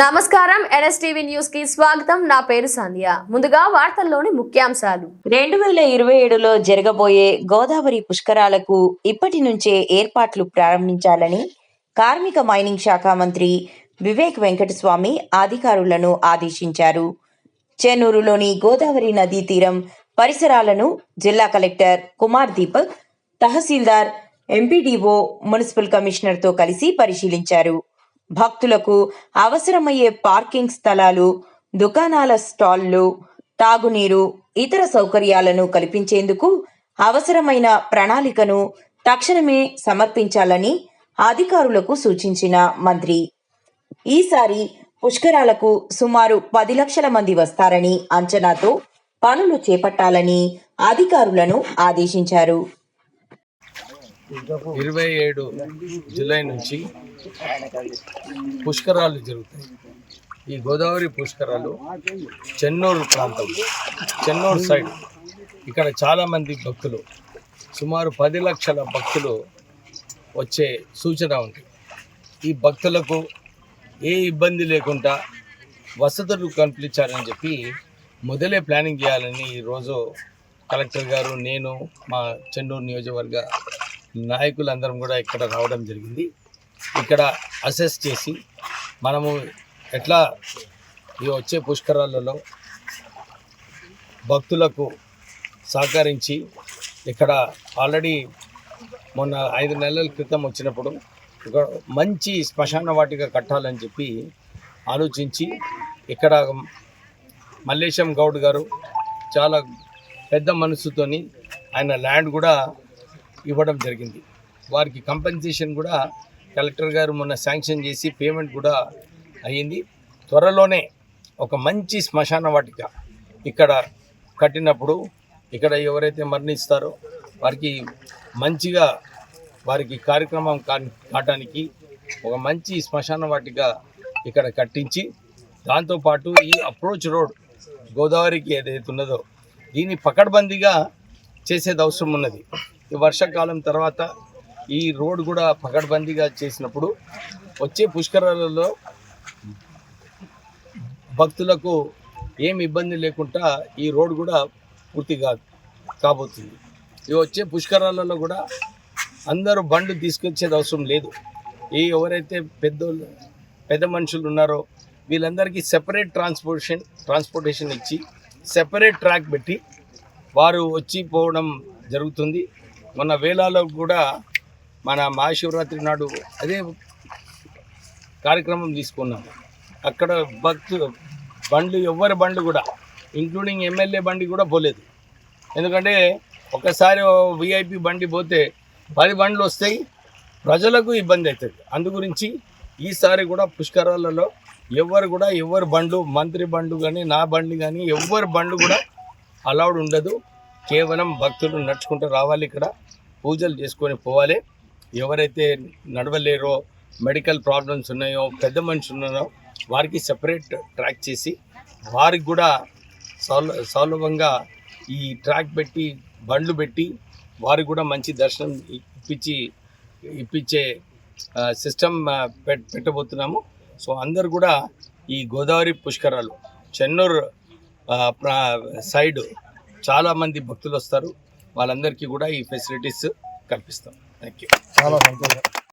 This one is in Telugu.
నమస్కారం. ఎన్ఎస్టీవీ న్యూస్కి స్వాగతం. నా పేరు సంధ్య. ముందుగా వార్తల్లోని ముఖ్యాంశాలు. రెండు వేల ఇరవై ఏడులో జరగబోయే గోదావరి పుష్కరాలకు ఇప్పటి నుంచే ఏర్పాట్లు ప్రారంభించాలని కార్మిక మైనింగ్ శాఖ మంత్రి వివేక్ వెంకటస్వామి అధికారులను ఆదేశించారు. చెన్నూరులోని గోదావరి నదీ తీరం పరిసరాలను జిల్లా collector Kumar Deepak tahsildar MPDO municipal కమిషనర్తో కలిసి పరిశీలించారు. భక్తులకు అవసరమయ్యే పార్కింగ్ స్థలాలు దుకాణాల స్టాళ్ళు తాగునీరు ఇతర సౌకర్యాలను కల్పించేందుకు అవసరమైన ప్రణాళికను తక్షణమే సమర్పించాలని అధికారులకు సూచించిన మంత్రి. ఈసారి పుష్కరాలకు సుమారు పది లక్షల మంది వస్తారని అంచనాతో పనులు చేపట్టాలని అధికారులను ఆదేశించారు. ఇరవై ఏడు జూలై నుంచి పుష్కరాలు జరుగుతాయి. ఈ గోదావరి పుష్కరాలు చెన్నూరు ప్రాంతం చెన్నూరు సైడ్. ఇక్కడ చాలామంది భక్తులు సుమారు పది లక్షల భక్తులు వచ్చే సూచన ఉంది. ఈ భక్తులకు ఏ ఇబ్బంది లేకుండా వసతులు కల్పించాలని చెప్పి మొదలే ప్లానింగ్ చేయాలని ఈరోజు కలెక్టర్ గారు నేను మా చెన్నూరు నియోజకవర్గ నాయకులందరం కూడా ఇక్కడ రావడం జరిగింది. ఇక్కడ అసెస్ చేసి మనము ఎట్లా ఈ వచ్చే పుష్కరాలలో భక్తులకు సహకరించి ఇక్కడ ఆల్రెడీ మొన్న ఐదు నెలల క్రితం వచ్చినప్పుడు ఒక మంచి శ్మశాన వాటిక కట్టాలని చెప్పి ఆలోచించి ఇక్కడ మల్లేశం గౌడ్ గారు చాలా పెద్ద మనసుతోని ఆయన ల్యాండ్ కూడా ఇవ్వడం జరిగింది. వారికి కంపెన్సేషన్ కూడా కలెక్టర్ గారు మొన్న శాంక్షన్ చేసి పేమెంట్ కూడా అయ్యింది. త్వరలోనే ఒక మంచి శ్మశాన వాటిక ఇక్కడ కట్టినప్పుడు ఇక్కడ ఎవరైతే మరణిస్తారో వారికి మంచిగా వారికి కార్యక్రమం కా కావటానికి ఒక మంచి శ్మశాన వాటిక ఇక్కడ కట్టించి దాంతోపాటు ఈ అప్రోచ్ రోడ్ గోదావరికి ఏదైతే ఉన్నదో దీన్ని పకడ్బందీగా చేసేది అవసరం ఉన్నది. ఈ వర్షాకాలం తర్వాత ఈ రోడ్ కూడా పకడ్బందీగా చేసినప్పుడు వచ్చే పుష్కరాలలో భక్తులకు ఏం ఇబ్బంది లేకుండా ఈ రోడ్ కూడా పూర్తిగా కాబోతుంది. ఇవి వచ్చే పుష్కరాలలో కూడా అందరూ బండ్లు తీసుకొచ్చేది అవసరం లేదు. ఈ ఎవరైతే పెద్దోళ్ళు పెద్ద మనుషులు ఉన్నారో వీళ్ళందరికీ సెపరేట్ ట్రాన్స్పోర్టేషన్ ట్రాన్స్పోర్టేషన్ ఇచ్చి సెపరేట్ ట్రాక్ పెట్టి వారు వచ్చి పోవడం జరుగుతుంది. మొన్న వేలాలో కూడా మన మహాశివరాత్రి నాడు అదే కార్యక్రమం తీసుకున్నాం. అక్కడ భక్తు బండ్లు ఎవరి బండ్లు కూడా ఇంక్లూడింగ్ ఎమ్మెల్యే బండి కూడా పోలేదు. ఎందుకంటే ఒకసారి విఐపి బండి పోతే పది బండ్లు వస్తాయి ప్రజలకు ఇబ్బంది అవుతుంది. అందు గురించి ఈసారి కూడా పుష్కరాలలో ఎవరు కూడా ఎవరి బండ్లు మంత్రి బండ్లు కానీ నా బండి కానీ ఎవరి బండ్లు కూడా అలౌడ్ ఉండదు. కేవలం భక్తులు నడుచుకుంటూ రావాలి ఇక్కడ. పూజలు చేసుకొని పోవాలి. ఎవరైతే నడవలేరో మెడికల్ ప్రాబ్లమ్స్ ఉన్నాయో పెద్ద మనుషులు ఉన్నారో వారికి సెపరేట్ ట్రాక్ చేసి వారికి కూడా సౌల సౌలభంగా ఈ ట్రాక్ పెట్టి బండ్లు పెట్టి వారికి కూడా మంచి దర్శనం ఇప్పించి ఇప్పించే సిస్టమ్ పెట్టబోతున్నాము. సో అందరు కూడా ఈ గోదావరి పుష్కరాలు చెన్నూరు ప్రా- సైడ్ చాలామంది భక్తులు వస్తారు. వాళ్ళందరికీ కూడా ఈ ఫెసిలిటీస్ కల్పిస్తాం. థ్యాంక్ యూ చాలా